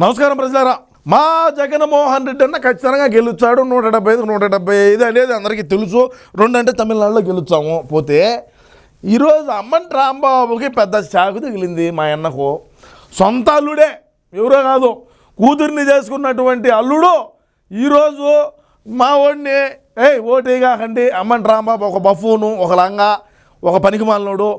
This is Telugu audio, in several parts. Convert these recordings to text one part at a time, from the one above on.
నమస్కారం ప్రజలారా. మా జగన్మోహన్ రెడ్డి అన్న ఖచ్చితంగా గెలుచాడు నూట డెబ్బై ఐదు నూట డెబ్బై ఐదు అనేది అందరికీ తెలుసు. రెండు అంటే తమిళనాడులో గెలుచాము పోతే ఈరోజు అమ్మన్ రాంబాబుకి పెద్ద షాకు తగిలింది మా అన్నకు. సొంత అల్లుడే. ఎవరో కాదు. కూతుర్ని చేసుకున్నటువంటి అల్లుడు ఈరోజు మా వాడిని ఏయ్ ఓటే కాకండి. అమ్మన్ రాంబాబు ఒక బఫూను ఒక లంగా ఒక పనికి మాలినోడు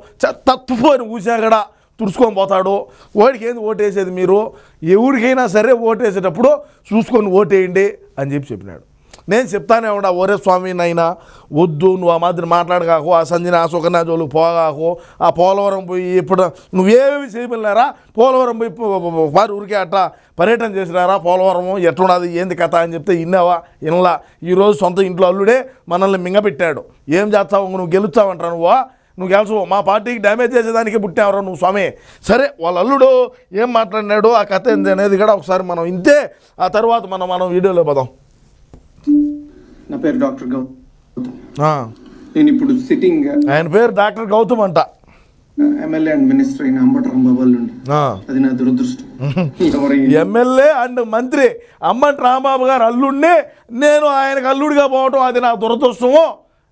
తప్పుని ఊసాగడ తుడుచుకొని పోతాడు వాడికి ఏంది ఓటేసేది మీరు? ఎవరికైనా సరే ఓటేసేటప్పుడు చూసుకొని ఓటేయండి అని చెప్పి చెప్పినాడు. నేను చెప్తానే ఉండా ఒరే స్వామి నైనా వద్దు నువ్వు ఆ మాదిరి మాట్లాడగాకు ఆ సంజన ఆ సుకన్య జోలు పోగాకు ఆ పోలవరం పోయి ఇప్పుడు నువ్వేమి చేయమన్నారా పోలవరం పోయి వారి ఊరికే అట్లా పర్యటన చేసినారా? పోలవరం ఎట్లున్నది? ఏంది కథ? అని చెప్తే ఇన్నావా? ఇన్లా. ఈరోజు సొంత ఇంట్లో అల్లుడే మనల్ని మింగపెట్టాడు. ఏం చేస్తావు? నువ్వు గెలుస్తావంటా నువ్వు? నువ్వు గెలుచు మా పార్టీకి డ్యామేజ్ చేసేదానికి పుట్టావరా నువ్వు స్వామి. సరే వాళ్ళ అల్లుడు ఏం మాట్లాడినాడు ఆ కథ ఏంది అనేది కూడా ఒకసారి మనం ఇంతే ఆ తర్వాత మనం మనం వీడియోలో పోదాం. నా పేరు డాక్టర్ గౌతమ్ నేను ఇప్పుడు సిట్టింగ్ ఆయన పేరు డాక్టర్ గౌతమ్ అంట. ఎమ్మెల్యే అండ్ మినిస్టర్ అయిన నుండి ఆ. అది నా దురదృష్టం. ఎమ్మెల్యే అండ్ మంత్రి అమ్మటి రాంబాబు గారు అల్లుడిని నేను ఆయనకు అల్లుడిగా పోవటం అది నా దురదృష్టము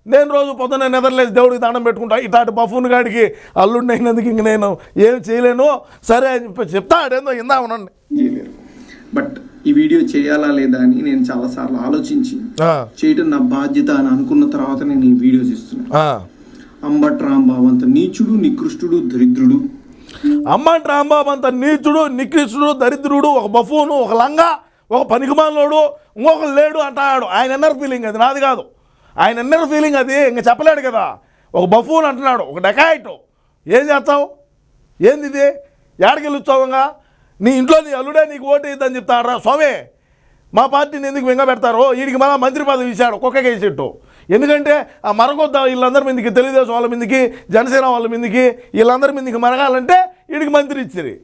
నేను రోజు పొద్దున్న నిద్రలేసి దేవుడికి దండం పెట్టుకుంటా. ఇటాటి బఫూన్ గాడికి అల్లుడిని అయినందుకు ఇంక నేను ఏం చేయలేను. సరే అని చెప్పి చెప్తా అదేందో ఇందా ఉండండి. బట్ ఈ వీడియో చేయాలా లేదా అని నేను చాలా సార్లు ఆలోచించి చేయటం నా బాధ్యత అని అనుకున్న తర్వాత నేను ఈ వీడియో చేస్తున్నాను. ఆ. అంబట్ రాంబాబు అంత నీచుడు నికృష్టుడు దరిద్రుడు. అమ్మటి రాంబాబు అంత నీచుడు నికృష్టుడు దరిద్రుడు ఒక బఫూను ఒక లంగా ఒక పనికిమాలోడు ఇంకొక లేడు అంటాడు. ఆయన ఎన్నర్ ఫీలింగ్ అది నాది కాదు. ఆయన ఎన్నర్ ఫీలింగ్ అది ఇంక చెప్పలేడు కదా. ఒక బఫూన్ అంటున్నాడు ఒక డెకాయిట్. ఏం చేస్తావు? ఏంది ఇది? ఏడకి వెళ్ళొచ్చావుగా నీ ఇంట్లో నీ అల్లుడే నీకు ఓటు ఇద్దని చెప్తాడరా స్వామి. మా పార్టీని ఎందుకు వెంగ పెడతారో? వీడికి మళ్ళీ మంత్రి పదవి ఇచ్చాడు కుక్కకి వేసేట్టు ఎందుకంటే ఆ మరగొద్ద వీళ్ళందరి మీదకి తెలుగుదేశం వాళ్ళ మీదకి జనసేన వాళ్ళ మీదకి వీళ్ళందరి మీదకి మరగాలంటే వీడికి మంత్రి ఇచ్చారు.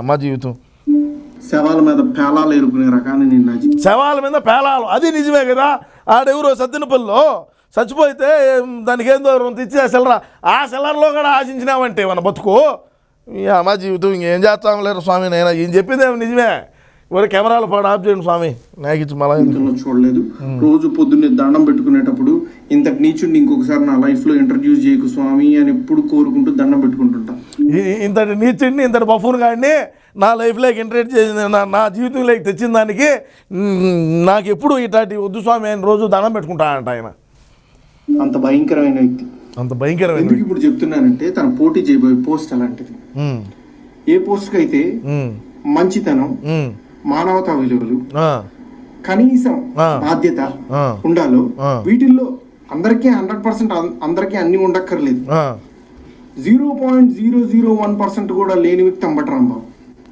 అమ్మ జీవితం. శవాల మీద పేలాలు ఎరుకునే రకాన్ని నేను శవాల మీద పేలాలు. అది నిజమే కదా? ఆడెవరో సత్తినపల్లిలో చచ్చిపోతే ఏం, దానికి ఏం దూరం? తెచ్చి ఆ సెల్లరా ఆ సెల్లర్లో కూడా ఆశించినామంటే మన బతుకు? ఈ అమ్మ జీవితం ఇంకేం చేస్తాం లేరు స్వామి నేను ఏం చెప్పిందేమో నిజమే? ఎవరు కెమెరాలు పాడు ఆఫ్ చేయండి స్వామి. నాకు ఇచ్చి మళ్ళీ చూడలేదు. రోజు పొద్దున్నే దండం పెట్టుకునేటప్పుడు ఇంతటి నీచుడిని ఇంకొకసారి నా లైఫ్లో ఇంట్రడ్యూస్ చేయకు స్వామి అని ఎప్పుడు కోరుకుంటూ దండం పెట్టుకుంటుంటా. ఇంతటి నీచుడిని ఇంతటి బఫూన్ గాడిని నా లైఫ్లోకి ఇంట్రెట్ చేసింది నా నా జీవితంలోకి తెచ్చిన దానికి నాకు ఎప్పుడు ఇట్లాంటి వద్దు స్వామి ఆయన రోజు దండం పెట్టుకుంటానంట ఆయన. అంత భయంకరమైన వ్యక్తి. అంత భయంకరమైన ఎందుకు ఇప్పుడు చెప్తున్నానంటే తన పోటీ చేయబోయే పోస్ట్ అలాంటిది. ఏ పోస్ట్ అయితే మంచితనం మానవతా విలువలు కనీసం. బాధ్యత. ఉండాలో. వీటిల్లో అందరికీ హండ్రెడ్ పర్సెంట్ అందరికీ అన్ని ఉండక్కర్లేదు. Zero point zero zero one percent కూడా లేని వ్యక్తి అంబటరాంబాబు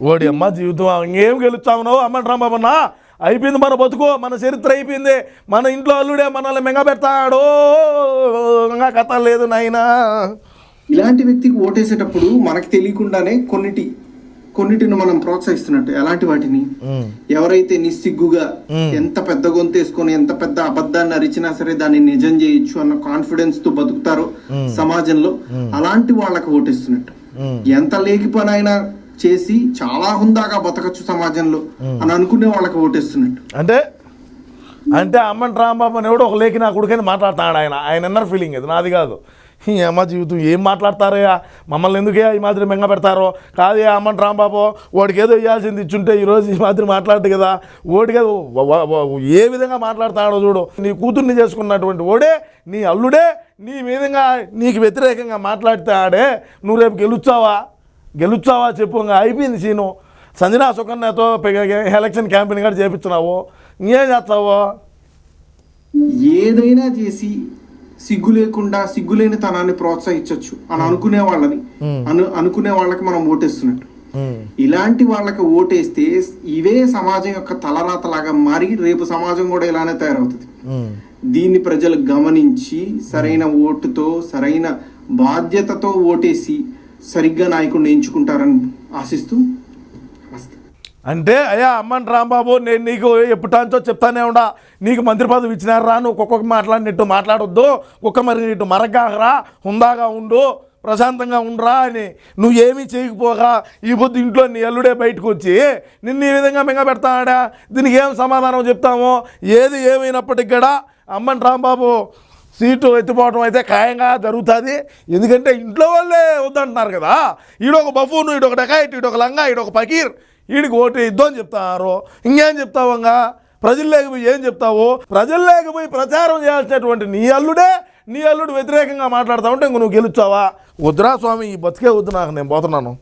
ఓడి అమ్మ జీవితం ఇంకేం గెలుస్తావు అమ్మంట రాంబాబన్నా అయిపోయింది మన బతుకు మన చరిత్ర అయిపోయింది మన ఇంట్లో అల్లుడే మనల్ని మెంగ పెడతాడు ఇంకా కథ లేదు నాయనా ఇలాంటి వ్యక్తికి ఓటేసేటప్పుడు మనకు తెలియకుండానే కొన్నిటి కొన్నిటిని మనం ప్రోత్సహిస్తున్నట్టు. ఎలాంటి వాటిని? ఎవరైతే నిస్సిగ్గుగా ఎంత పెద్ద గొంతేసుకొని ఎంత పెద్ద అబద్ధాన్ని అరిచినా సరే దాన్ని నిజం చేయొచ్చు అన్న కాన్ఫిడెన్స్తో బతుకుతారో సమాజంలో అలాంటి వాళ్ళకి ఓటేస్తున్నట్టు. ఎంత లేకి పని అయినా చేసి చాలా హుందాగా బతకచ్చు సమాజంలో అని అనుకునే వాళ్ళకి ఓటేస్తున్నట్టు. అంటే అంటే అమ్మని రాంబాబు అని ఎవడో ఒక లేఖి నా కొడుకని మాట్లాడుతున్నాడు ఆయన. ఆయన అన్నారు ఫీలింగ్ అది. నాది కాదు. ఈ అమ్మ జీవితం ఏం మాట్లాడతారయ్యా మమ్మల్ని ఎందుకే ఈ మాదిరి మెంగ పెడతారో? కాదే అమ్మని రాంబాబు వాడికి ఏదో ఇవ్వాల్సింది ఇచ్చుంటే ఈరోజు ఈ మాదిరి మాట్లాడదు కదా. ఓడికి ఏ విధంగా మాట్లాడతాడో చూడు. నీ కూతుర్ని చేసుకున్నటువంటి ఓడే నీ అల్లుడే నీ విధంగా నీకు వ్యతిరేకంగా మాట్లాడితే ఆడే నువ్వు రేపు గెలుచావా గెలుచావా చెప్పు. ఇంకా అయిపోయింది సీను. సంజనా సుకన్యతో ఎలక్షన్ క్యాంపెయిన్ కూడా చేపించినావు ఇంకేం చేస్తావు? ఏదైనా చేసి సిగ్గు లేకుండా సిగ్గులేని తనాన్ని ప్రోత్సహించవచ్చు అని అనుకునే వాళ్ళని. అను అనుకునే వాళ్ళకి మనం ఓటేస్తున్నట్టు. ఇలాంటి వాళ్ళకి ఓటేస్తే ఇవే సమాజం యొక్క తలరాతలాగా మారి రేపు సమాజం కూడా ఇలానే తయారవుతుంది. దీన్ని ప్రజలు గమనించి సరైన ఓటుతో సరైన బాధ్యతతో ఓటేసి సరిగ్గా నాయకుడిని ఎంచుకుంటారని ఆశిస్తూ అంటే అయ్యా అమ్మని రాంబాబు నేను నీకు ఎప్పుటాంచో చెప్తానే ఉండా. నీకు మంత్రి పదవి ఇచ్చినారా? నువ్వు ఒక్కొక్క మాట్లాడినట్టు మాట్లాడొద్దు. కుక్క మరి ఇటు మరగ్గారా హుందాగా ఉండు ప్రశాంతంగా ఉండరా అని. నువ్వేమీ చేయకపోగా ఈ పొద్దు ఇంట్లో నీ అల్లుడే బయటకు వచ్చి నిన్ను ఈ విధంగా మింగ పెడతాడా? దీనికి ఏం సమాధానం చెప్తామో? ఏది ఏమైనప్పటికి కూడా అమ్మని రాంబాబు సీటు ఎత్తిపోవడం అయితే ఖాయంగా జరుగుతుంది. ఎందుకంటే ఇంట్లో వాళ్ళే వద్దంటున్నారు కదా. ఈడొక బఫూను ఈడొక డకాయిట్ ఈడొక లంగా ఈడొక పకీర్. వీడికి ఓటు ఇద్దు అని చెప్తారు ఇంకేం చెప్తావంగా? ప్రజల్లోకి పోయి ఏం చెప్తావు? ప్రజల్లోకి పోయి ప్రచారం చేయాల్సినటువంటి నీ అల్లుడే నీ అల్లుడు వ్యతిరేకంగా మాట్లాడతా ఉంటే ఇంక నువ్వు గెలుచావా వద్దురా స్వామి ఈ బతికే వద్దు నాకు నేను పోతున్నాను.